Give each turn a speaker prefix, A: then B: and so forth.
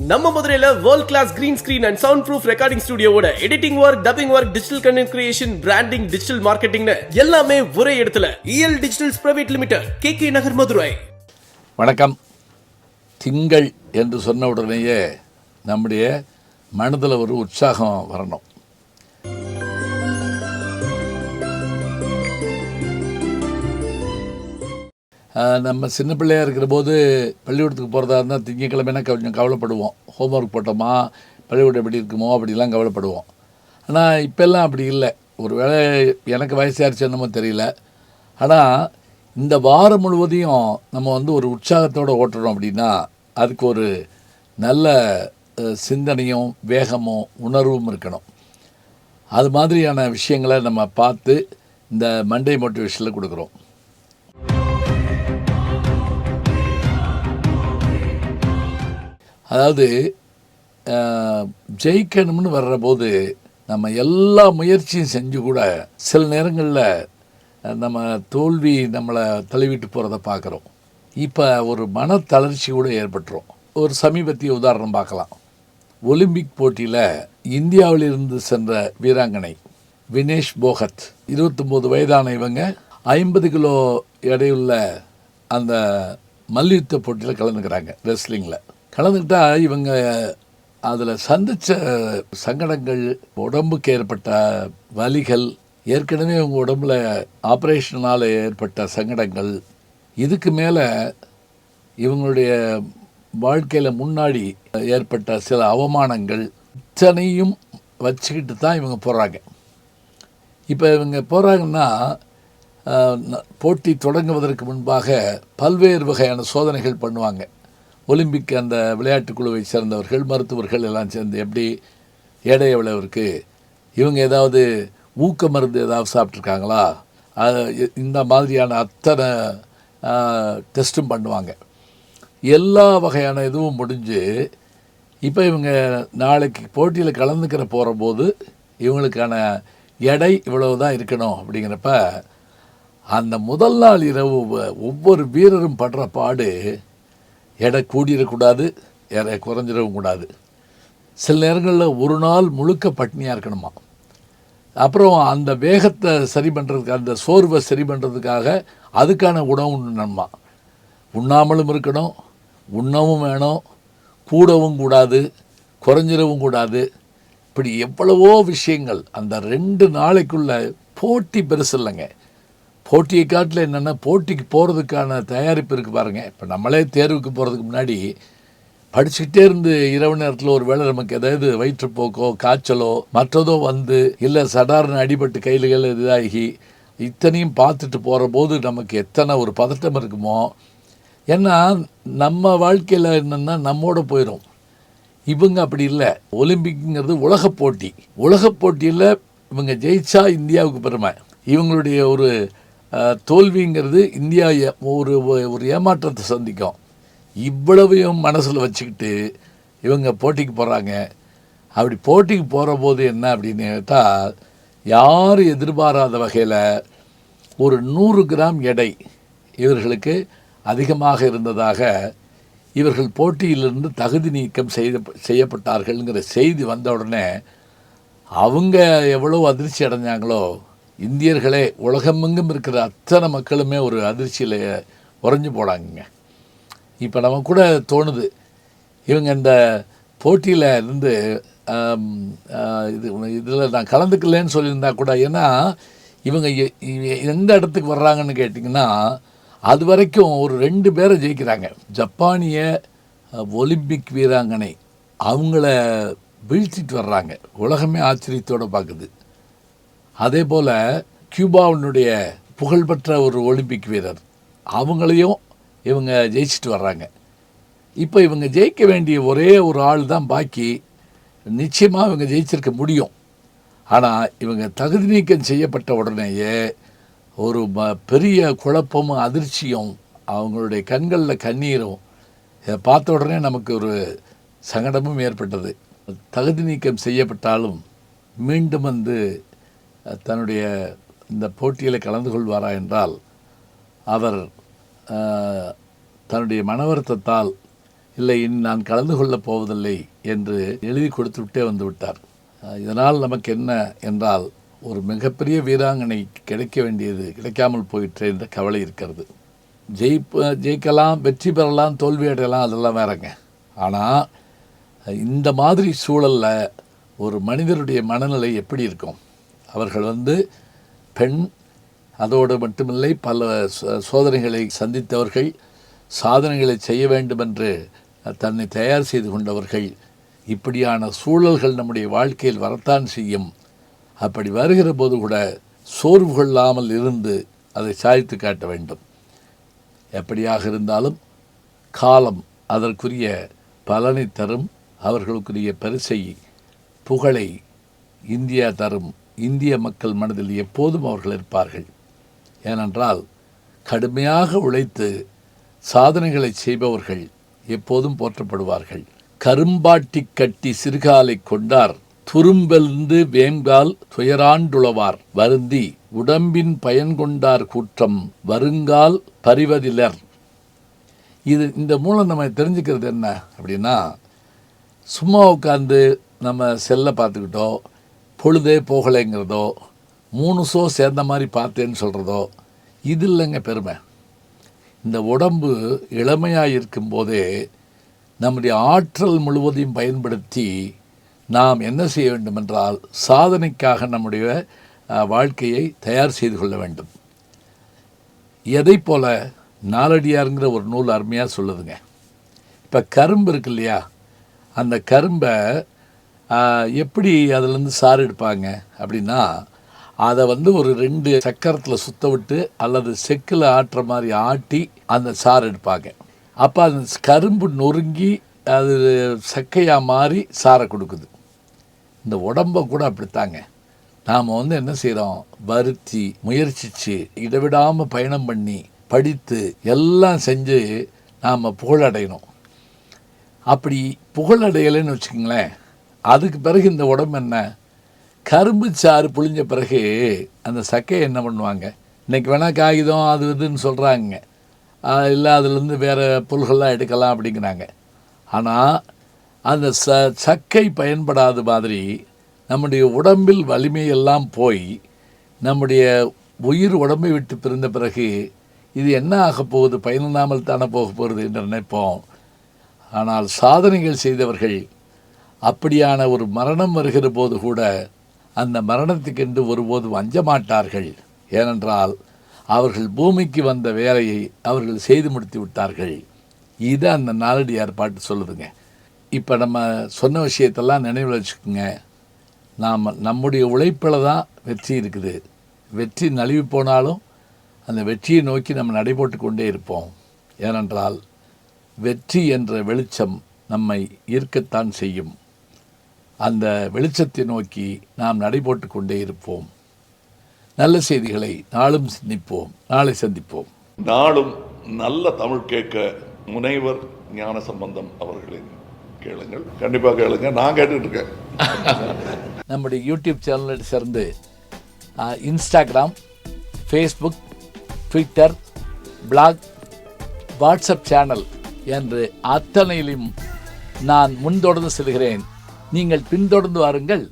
A: நம்ம மதுரையில world class green screen and soundproof recording ஸ்டுடியோட editing work dubbing work digital content creation branding digital மார்க்கெட்டிங்னு எல்லாமே ஒரே இடத்துல. E L digitals private limited K K நகர் மதுரை
B: வணக்கம். திங்கள் என்று சொன்ன உடனேயே நம்முடைய மனதில் ஒரு உற்சாகம் வரணும். நம்ம சின்ன பிள்ளையாக இருக்கிற போது பள்ளிக்கூடத்துக்கு போகிறதா இருந்தால் திங்கக்கிழமைனா கொஞ்சம் கவலைப்படுவோம். ஹோம்ஒர்க் போட்டோமா? பள்ளிக்கூடம் எப்படி இருக்குமோ? அப்படிலாம் கவலைப்படுவோம். ஆனால் இப்போல்லாம் அப்படி இல்லை. ஒரு வேளை எனக்கு வயசாயிருச்சு என்னமோ தெரியல. ஆனால் இந்த வாரம் முழுவதையும் நம்ம வந்து ஒரு உற்சாகத்தோடு ஓட்டுறோம் அப்படின்னா அதுக்கு ஒரு நல்ல சிந்தனையும் வேகமும் உணர்வும் இருக்கணும். அது மாதிரியான விஷயங்களை நம்ம பார்த்து இந்த மண்டே மோட்டிவேஷனில் கொடுக்குறோம். அதாவது ஜெயிக்கணும்னு வர்றபோது நம்ம எல்லா முயற்சியும் செஞ்சு கூட சில நேரங்களில் நம்ம தோல்வி நம்மளை தழுவிட்டு போகிறத பார்க்குறோம் இப்போ ஒரு மன தளர்ச்சி கூட ஏற்பட்டுரும். ஒரு சமீபத்திய உதாரணம் பார்க்கலாம் ஒலிம்பிக் போட்டியில் இந்தியாவிலிருந்து சென்ற வீராங்கனை வினேஷ் போகத் 29 வயதான இவங்க ஐம்பது கிலோ எடையுள்ள அந்த மல்யுத்த போட்டியில் கலந்துக்கிறாங்க ரெஸ்லிங்கில் கலந்துக்கிட்டால் இவங்க அதில் சந்தித்த சங்கடங்கள் உடம்புக்கு ஏற்பட்ட வலிகள் ஏற்கனவே இவங்க உடம்புல ஆப்ரேஷனால் ஏற்பட்ட சங்கடங்கள் இதுக்கு மேலே இவங்களுடைய வாழ்க்கையில் முன்னாடி ஏற்பட்ட சில அவமானங்கள் இத்தனையும் வச்சுக்கிட்டு தான் இவங்க போகிறாங்க இப்போ இவங்க போகிறாங்கன்னா போட்டி தொடங்குவதற்கு முன்பாக பல்வேறு வகையான சோதனைகள் பண்ணுவாங்க. ஒலிம்பிக் அந்த விளையாட்டு குழுவை சேர்ந்தவர்கள் மருத்துவர்கள் எல்லாம் சேர்ந்து எப்படி எடை எவ்வளவு இருக்குது இவங்க ஏதாவது ஊக்க மருந்து ஏதாவது சாப்பிட்ருக்காங்களா இந்த மாதிரியான அத்தனை டெஸ்ட்டும் பண்ணுவாங்க. எல்லா வகையான இதுவும் முடிஞ்சு இப்போ இவங்க நாளைக்கு போட்டியில் கலந்துக்கிற போகிற போது இவங்களுக்கான எடை இவ்வளவு தான் இருக்கணும் அப்படிங்கிறப்ப அந்த முதல் நாள் இரவு ஒவ்வொரு வீரரும் படுற பாடு எடை கூடிடக்கூடாது எடை குறைஞ்சிடவும் கூடாது சில நேரங்களில் ஒரு நாள் முழுக்க பட்னியாக இருக்கணுமா? அப்புறம் அந்த வேகத்தை சரி பண்ணுறதுக்கு அந்த சோர்வை சரி பண்ணுறதுக்காக அதுக்கான உணவு உண்ணணுமா உண்ணாமலும் இருக்கணும் உண்ணவும் வேணும் கூடவும் கூடாது குறைஞ்சிடவும் கூடாது. இப்படி எவ்வளவோ விஷயங்கள் அந்த ரெண்டு நாளைக்குள்ளே போட்டி பெருசு இல்லைங்க. போட்டியை காட்டில் என்னென்னா போட்டிக்கு போகிறதுக்கான தயாரிப்பு இருக்குது பாருங்கள் இப்போ நம்மளே தேர்வுக்கு போகிறதுக்கு முன்னாடி படிச்சுக்கிட்டே இருந்து இரவு நேரத்தில் ஒரு வேளை நமக்கு ஏதாவது வயிற்றுப்போக்கோ காய்ச்சலோ மற்றதோ வந்து இல்லை சடார்னு அடிபட்டு கையில்கள் இதாகி இத்தனையும் பார்த்துட்டு போகிற போது நமக்கு எத்தனை ஒரு பதட்டம் இருக்குமோ. ஏன்னா நம்ம வாழ்க்கையில் என்னென்னா நம்மோட போயிடும் இவங்க அப்படி இல்லை. ஒலிம்பிக்ங்கிறது உலக போட்டி. உலக போட்டியில் இவங்க ஜெயிச்சா இந்தியாவுக்கு பெருமை. இவங்களுடைய ஒரு தோல்விங்கிறது இந்தியா ஒரு ஒரு ஏமாற்றத்தை சந்திக்கும். இவ்வளவையும் மனசில் வச்சுக்கிட்டு இவங்க போட்டிக்கு போகிறாங்க அப்படி போட்டிக்கு போகிற போது என்ன அப்படின்னு கேட்டால் யாரும் எதிர்பாராத வகையில் ஒரு நூறு கிராம் எடை இவர்களுக்கு அதிகமாக இருந்ததாக இவர்கள் போட்டியிலிருந்து தகுதி நீக்கம் செய்த செய்யப்பட்டார்கள்ங்கிற செய்தி வந்த உடனே அவங்க எவ்வளோ அதிர்ச்சி அடைஞ்சாங்களோ இந்தியர்களே உலகமெங்கும் இருக்கிற அத்தனை மக்களுமே ஒரு அதிர்ச்சியில் உறைஞ்சு போனாங்கங்க. இப்போ நம்ம கூட தோணுது இவங்க இந்த போட்டியில் இருந்து இது இதில் நான் கலந்துக்கலன்னு சொல்லியிருந்தா கூட ஏன்னா இவங்க இ- எந்த இடத்துக்கு வர்றாங்கன்னு கேட்டிங்கன்னா அது வரைக்கும் ஒரு ரெண்டு பேரை ஜெயிக்கிறாங்க. ஜப்பானிய ஒலிம்பிக் வீராங்கனை அவங்கள வீழ்த்திட்டு வர்றாங்க. உலகமே ஆச்சரியத்தோடு பார்க்குது அதே போல் கியூபாவினுடைய புகழ்பெற்ற ஒரு ஒலிம்பிக் வீரர். அவங்களையும் இவங்க ஜெயிச்சுட்டு வர்றாங்க. இப்போ இவங்க ஜெயிக்க வேண்டிய ஒரே ஒரு ஆள் தான் பாக்கி. நிச்சயமாக இவங்க ஜெயிச்சிருக்க முடியும். ஆனால் இவங்க தகுதி நீக்கம் செய்யப்பட்ட உடனேயே ஒரு ம பெரிய குழப்பமும் அதிர்ச்சியும் அவங்களுடைய கண்களில் கண்ணீரும் இதை பார்த்த உடனே நமக்கு ஒரு சங்கடமும் ஏற்பட்டது. தகுதி நீக்கம் செய்யப்பட்டாலும் மீண்டும் வந்து தன்னுடைய இந்த போட்டியில் கலந்து கொள்வாரா என்றால் அவர் தன்னுடைய மனவருத்தத்தால் இல்லை இனி நான் கலந்து கொள்ளப் போவதில்லை என்று எழுதி கொடுத்து விட்டே வந்துவிட்டார் இதனால் நமக்கு என்ன என்றால் ஒரு மிகப்பெரிய வீராங்கனை கிடைக்க வேண்டியது கிடைக்காமல் போயிற்று என்ற கவலை இருக்கிறது. ஜெயிப்ப ஜெயிக்கலாம் வெற்றி பெறலாம் தோல்வி அடையலாம் அதெல்லாம் வேறங்க. ஆனால் இந்த மாதிரி சூழலில் ஒரு மனிதருடைய மனநிலை எப்படி இருக்கும்? அவர்கள் வந்து பெண் அதோடு மட்டுமில்லை பல சோ- சோதனைகளை சந்தித்தவர்கள் சாதனைகளை செய்ய வேண்டும் என்று தன்னை தயார் செய்து கொண்டவர்கள் இப்படியான சூழல்கள் நம்முடைய வாழ்க்கையில் வரத்தான் செய்யும். அப்படி வருகிற போது கூட சோர்வு கொள்ளாமல் இருந்து அதை சாதித்து காட்ட வேண்டும். எப்படியாக இருந்தாலும் காலம் அதற்குரிய பலனை தரும் அவர்களுக்குரிய பரிசை புகழை இந்தியா தரும். இந்திய மக்கள் மனதில் எப்போதும் அவர்கள் இருப்பார்கள். ஏனென்றால் கடுமையாக உழைத்து சாதனைகளை செய்பவர்கள் எப்போதும் போற்றப்படுவார்கள். கரும்பாட்டி கட்டி சிறுகாலை கொண்டார் துரும்பெழுந்து வேங்கால் துயராண்டுளவார். வருந்தி உடம்பின் பயன் கொண்டார் கூற்றம் வருங்கால் பரிவதிலர். இது இந்த மூலம் நம்ம தெரிஞ்சுக்கிறது என்ன அப்படின்னா சும்மா உட்காந்து நம்ம செல்லை பார்த்துக்கிட்டோ பொழுதே போகலைங்கிறதோ மூணு ஷோ சேர்ந்த மாதிரி பார்த்தேன்னு சொல்கிறதோ இது இல்லைங்க பெருமை. இந்த உடம்பு இளமையாக இருக்கும்போதே நம்முடைய ஆற்றல் முழுவதையும் பயன்படுத்தி நாம் என்ன செய்ய வேண்டும் என்றால் சாதனைக்காக நம்முடைய வாழ்க்கையை தயார் செய்து கொள்ள வேண்டும். எதை போல நாலடியாருங்கிற ஒரு நூல் அருமையாக சொல்லுதுங்க. இப்போ கரும்பு இருக்கு இல்லையா அந்த கரும்பை எப்படி அதுலேருந்து சாறு எடுப்பாங்க அப்படின்னா அதை வந்து ஒரு ரெண்டு சக்கரத்தில் சுத்த விட்டு அல்லது செக்கில் ஆட்டுற மாதிரி ஆட்டி அந்த சாறு எடுப்பாங்க. அப்போ அந்த கரும்பு நொறுங்கி அது சக்கையாக மாறி சாரை கொடுக்குது. இந்த உடம்பை கூட அப்படித்தாங்க. நாம் வந்து என்ன செய்கிறோம் வருத்தி முயற்சிச்சு இடைவிடாமல் பயணம் பண்ணி படித்து எல்லாம் செஞ்சு நாம் புகழடையணும். அப்படி புகழடையலைன்னு வச்சுக்கோங்களேன் அதுக்கு பிறகு இந்த உடம்பு என்ன? கரும்பு சாறு புழிஞ்ச பிறகு அந்த சக்கையை என்ன பண்ணுவாங்க? இன்னைக்கு வேணால் காகிதம் அது இதுன்னு சொல்கிறாங்க இல்லை அதுலேருந்து வேறு பொருள்கள்லாம் எடுக்கலாம் அப்படிங்கிறாங்க. ஆனால் அந்த ச சக்கை பயன்படாத மாதிரி நம்முடைய உடம்பில் வலிமையெல்லாம் போய் நம்முடைய உயிர் உடம்பை விட்டு பிரிந்த பிறகு இது என்ன ஆகப் போகுது? பயனில்லாமல் தானே போக போகிறது என்று நினைப்போம். ஆனால் சாதனைகள் செய்தவர்கள் அப்படியான ஒரு மரணம் வருகிற போது கூட அந்த மரணத்துக்கென்று ஒருபோதும் அஞ்ச மாட்டார்கள். ஏனென்றால் அவர்கள் பூமிக்கு வந்த வேலையை அவர்கள் செய்து முடித்து விட்டார்கள். இது அந்த நாலடியார் பாட்டு சொல்லுதுங்க. இப்போ நம்ம சொன்ன விஷயத்தெல்லாம் நினைவில் வச்சுக்கோங்க. நாம் நம்முடைய உழைப்பில் தான் வெற்றி இருக்குது. வெற்றி நழுவி போனாலும் அந்த வெற்றியை நோக்கி நம்ம நடைபோட்டு கொண்டே இருப்போம். ஏனென்றால் வெற்றி என்ற வெளிச்சம் நம்மை ஈர்க்கத்தான் செய்யும். அந்த வெளிச்சத்தை நோக்கி நாம் நடைபோட்டு கொண்டே இருப்போம். நல்ல செய்திகளை நாளும் சிந்திப்போம். நாளை சந்திப்போம்.
C: நாளும் நல்ல தமிழ் கேட்க முனைவர் ஞான சம்பந்தம் அவர்களின் கேளுங்கள். கண்டிப்பாக கேளுங்க. நான் கேட்டுட்டு இருக்கேன்
B: நம்முடைய யூடியூப் சேனலை சேர்ந்து Instagram Facebook Twitter blog WhatsApp channel என்று அத்தனையிலும் நான் முன்தொடர்ந்து செல்கிறேன். நீங்கள் பின்தொடர்ந்து வாருங்கள்.